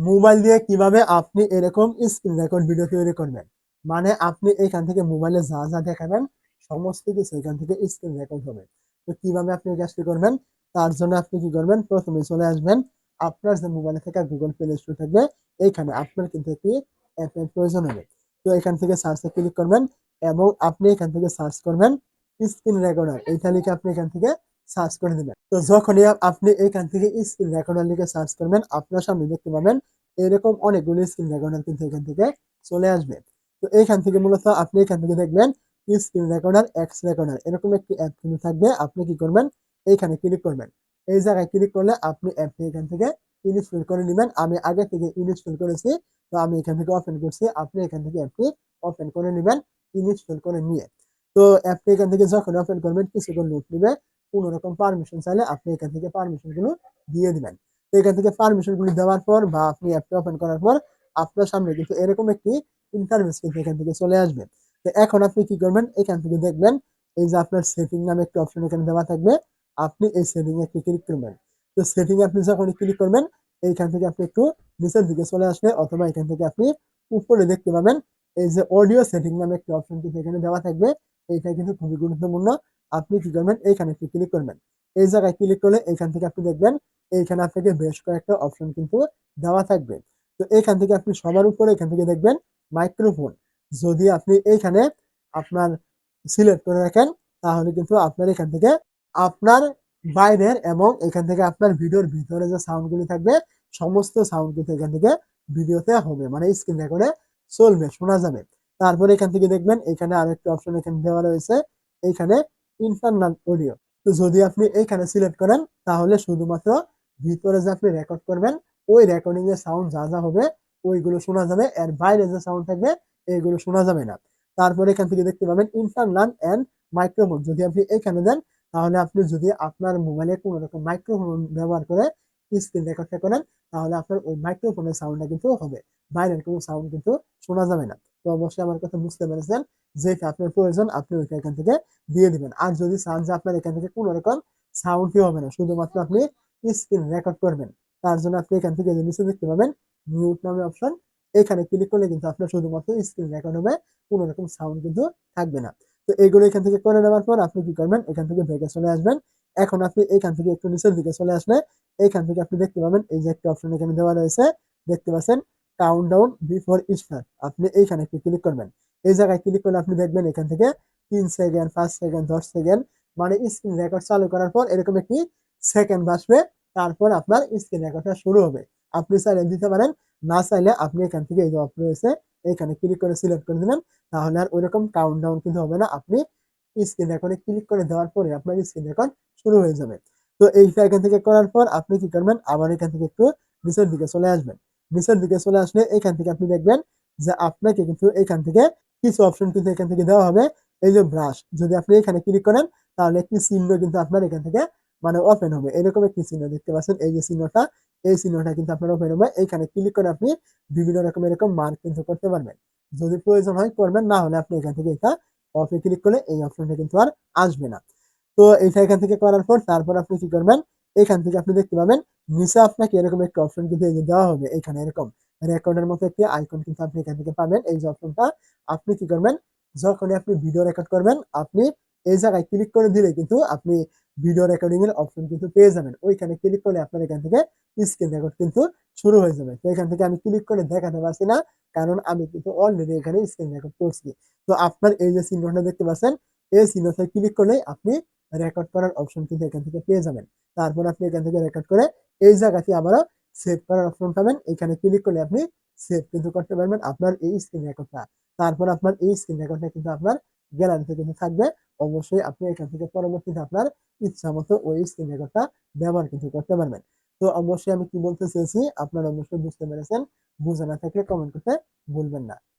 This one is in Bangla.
মোবাইল দিয়ে কীভাবে আপনি এরকম স্ক্রিন রেকর্ড ভিডিও তৈরি করবেন? মানে আপনি এখান থেকে মোবাইলে যা যা দেখাবেন, সমস্ত কিছু এখান থেকে স্ক্রিন রেকর্ড হবে। তো কীভাবে আপনি কাজটি করবেন? তার জন্য আপনি কি করবেন? প্রথমে চলে আসবেন। আপনার যে মোবাইলে থাকা গুগল প্লে স্টোর থাকবে এইখানে আপনার কিন্তু একটি অ্যাপের প্রয়োজন হবে। তো এখান থেকে সার্চে ক্লিক করবেন এবং আপনি এখান থেকে সার্চ করবেন স্ক্রিন রেকর্ডার এই তালিকা আপনি এখান থেকে সার্চ করে দিবেন। তো যখনই আপনি এখান থেকে স্ক্রিন রেকর্ডার লিখে সার্চ করবেন, আপনার সামনে দেখতে পাবেন এরকম অনেকগুলো স্ক্রিন রেকর্ডার কিন্তু এখান থেকে চলে আসবে। তো এইখান থেকে মূলত আপনি এখান থেকে দেখবেন স্ক্রিন রেকর্ডার এক্স রেকর্ডার এরকম একটি অ্যাপ কিন্তু থাকবে। আপনি কি করবেন? এইখানে ক্লিক করবেন। এই জায়গায় ক্লিক করলে আপনি অ্যাপটি এখান থেকে ইনস্টল করে নেবেন। আমি আগে থেকে ইনস্টল করেছি, তো আমি এখান থেকে ওপেন করছি। আপনি এখান থেকে অ্যাপটি ওপেন করে নেবেন ইনস্টল করে নিয়ে। তো অ্যাপটি এখান থেকে যখন ওপেন করবেন, কিছুক্ষণ লোড নেবে। কোনো রকম পারমিশন চাইলে আপনি এখান থেকে পারমিশনগুলো দিয়ে দিবেন তো এখান থেকে পারমিশনগুলো দেওয়ার পর বা আপনি অ্যাপটি ওপেন করার পর আপনার সামনে কিন্তু এরকম একটি ইন্টারভেস কিন্তু এখান থেকে চলে আসবে। তো এখন আপনি কি করবেন? এখান থেকে দেখবেন এই যে আপনার সেটিং নামে একটি অপশন এখানে দেওয়া থাকবে। আপনি এই সেটিং এ ক্লিক করবেন। তো সেটিং আপনি যখন ক্লিক করবেন, এইখান থেকে আপনি একটু নিচের দিকে চলে আসলে অথবা এখান থেকে আপনি উপরে দেখতে পাবেন। এই যে অডিও সেটিং নামে একটি অপশন কিন্তু এখানে দেওয়া থাকবে। এইটা কিন্তু খুবই গুরুত্বপূর্ণ। আপনি কি করবেন এইখানে একটু ক্লিক করবেন। এই জায়গায় ক্লিক করলে এইখান থেকে আপনি দেখবেন, এইখানে আপনাকে বেশ কয়েকটা অপশন কিন্তু দেওয়া থাকবে। তো এইখান থেকে আপনি সবার উপরে এখান থেকে দেখবেন মাইক্রোফোন যদি আপনি এইখানে আপনার সিলেক্ট করে রাখেন, তাহলে কিন্তু আপনার এখান থেকে আপনার বাইরের এবং এখান থেকে আপনার ভিডিওর ভিতরে যে সাউন্ডগুলি থাকবে, সমস্ত সাউন্ড কিন্তু এখান থেকে ভিডিওতে হবে। মানে স্ক্রিন রেকর্ডে চলবে, শোনা যাবে। তারপরে এখান থেকে দেখবেন, এখানে আরেকটা অপশন এখানে দেওয়া রয়েছে। এইখানে ইন্টারনাল অডিও তো যদি আপনি এইখানে সিলেক্ট করেন, তাহলে শুধুমাত্র ভিতরে যে আপনি রেকর্ড করবেন, ওই রেকর্ডিং এর সাউন্ড যা যা হবে, ওইগুলো শোনা যাবে। এর বাইরে যে সাউন্ড থাকবে এইগুলো শোনা যাবে না। তারপরে এখান থেকে দেখতে পাবেন ইন্টারনাল অ্যান্ড মাইক্রোফোন যদি আপনি এখানে দেন, তাহলে আপনি যদি আপনার মোবাইলে কোনো রকম মাইক্রোফোন ব্যবহার করে স্ক্রিন রেকর্ডটা করেন, তাহলে আপনার ওই মাইক্রোফোনের সাউন্ডটা কিন্তু হবে। বাইরের কোনো সাউন্ড কিন্তু শোনা যাবে না। তো অবশ্যই আমার কথা বুঝতে পেরেছেন। যেটা আপনার প্রয়োজন, আপনি ওইটা এখান থেকে দিয়ে দিবেন। আর যদি চান যে আপনার এখান থেকে কোনো রকম সাউন্ডই হবে না, শুধুমাত্র আপনি স্ক্রিন রেকর্ড করবেন, তার জন্য আপনি এখান থেকে যে নিচে দেখতে পাবেন মিউট নামে অপশন এখানে ক্লিক করলে কিন্তু আপনার শুধুমাত্র স্ক্রিন রেকর্ড হবে, কোনো রকম সাউন্ড কিন্তু থাকবে না। তো এইগুলো এখান থেকে করে নেওয়ার পর আপনি কি করবেন? এখান থেকে ব্রেকে চলে আসবেন। এখন আপনি এখান থেকে একটু নিচের দিকে চলে আসলে, এখান থেকে আপনি দেখতে পাবেন, এই যে একটা অপশন এখানে দেওয়া রয়েছে, দেখতে পাচ্ছেন কাউন্টডাউন বিফোর স্টার্ট আপনি এইখানে একটু ক্লিক করবেন। এই জায়গায় ক্লিক করলে আপনি দেখবেন এখান থেকে তিন সেকেন্ড পাঁচ সেকেন্ড দশ সেকেন্ড মানে স্ক্রিন রেকর্ড চালু করার পর এরকম একটি সেকেন্ড বাসবে তারপর আপনার স্ক্রিন রেকর্ডটা শুরু হবে। আপনি চাইলে দিতে পারেন, না চাইলে আপনি এখান থেকে এই যে অফ রয়েছে, এখানে ক্লিক করে সিলেক্ট করে দিবেন তাহলে আর ওইরকম কাউন্টডাউন কিন্তু হবে না। আপনি স্ক্রিন রেকর্ডে ক্লিক করে দেওয়ার পরে আপনার স্ক্রিন রেকর্ড শুরু হয়ে যাবে। তো এইটা এখান থেকে করার পর আপনি কি করবেন? আবার এখান থেকে একটু নিচের দিকে চলে আসবেন। নিচের দিকে চলে আসলে এখান থেকে আপনি দেখবেন যে আপনাকে কিন্তু এখান থেকে কিছু অপশন কিন্তু এখান থেকে দেওয়া হবে। এই যে ব্রাশ যদি আপনি এখানে ক্লিক করেন, তাহলে একটি চিহ্ন কিন্তু আপনার এখান থেকে মানে ওপেন হবে। এরকম একটি চিহ্ন দেখতে পাচ্ছেন, এই যে চিহ্নটা, এই চিহ্নটা কিন্তু আপনার ওপেন হবে। এইখানে ক্লিক করে আপনি বিভিন্ন রকম এরকম মার্ক কিন্তু করতে পারবেন। যদি প্রয়োজন হয় করবেন, না হলে আপনি এখান থেকে এটা অফে ক্লিক করলে এই অপশনটা কিন্তু আর আসবে না। তো এটা এখান থেকে করার পর, তারপর আপনি কি করবেন? এখান থেকে আপনি দেখতে পাবেন নিচে আপনাকে এরকম একটা অপশন কিন্তু এই যে দেওয়া হবে, এখানে এরকম রেকর্ডের মতো একটি আইকন কিন্তু আপনি এখান থেকে পাবেন। এই যে অপশনটা আপনি কি করবেন? যখনই আপনি ভিডিও রেকর্ড করবেন, আপনি এই জায়গায় ক্লিক করে দিলে কিন্তু আপনি ভিডিও রেকর্ডিং এর অপশন কিন্তু পেয়ে যাবেন। ওইখানে ক্লিক করলে আপনার এখান থেকে স্ক্রিন রেকর্ড কিন্তু শুরু হয়ে যাবে। তো এখান থেকে আমি ক্লিক করে দেখাতে পারছি না, কারণ আমি কিন্তু অলরেডি এখানে স্ক্রিন রেকর্ড করছি। তো আপনার এই যে চিহ্নটা দেখতে পাচ্ছেন, এই চিহ্নতে ক্লিক করলে আপনি রেকর্ড করার অপশন কিন্তু এখান থেকে পেয়ে যাবেন। তারপর আপনি এখান থেকে রেকর্ড করে এই জায়গাতে আবারও সেভ করার অপশন পাবেন। এখানে ক্লিক করলে আপনি সেভ কিন্তু করতে পারবেন আপনার এই স্ক্রিন রেকর্ডটা তারপর আপনার এই স্ক্রিন রেকর্ডটা কিন্তু আপনার গ্যালারিতে কিন্তু থাকবে। অবশ্যই আপনি এখান থেকে পরবর্তীতে আপনার ইচ্ছা মতো ওই স্ক্রিন রেকর্ডটা ব্যবহার কিন্তু করতে পারবেন। তো অবশ্যই আমি কি বলতে চেয়েছি আপনারা অবশ্যই বুঝতে পেরেছেন। বুঝে না থাকলে কমেন্ট করতে ভুলবেন না।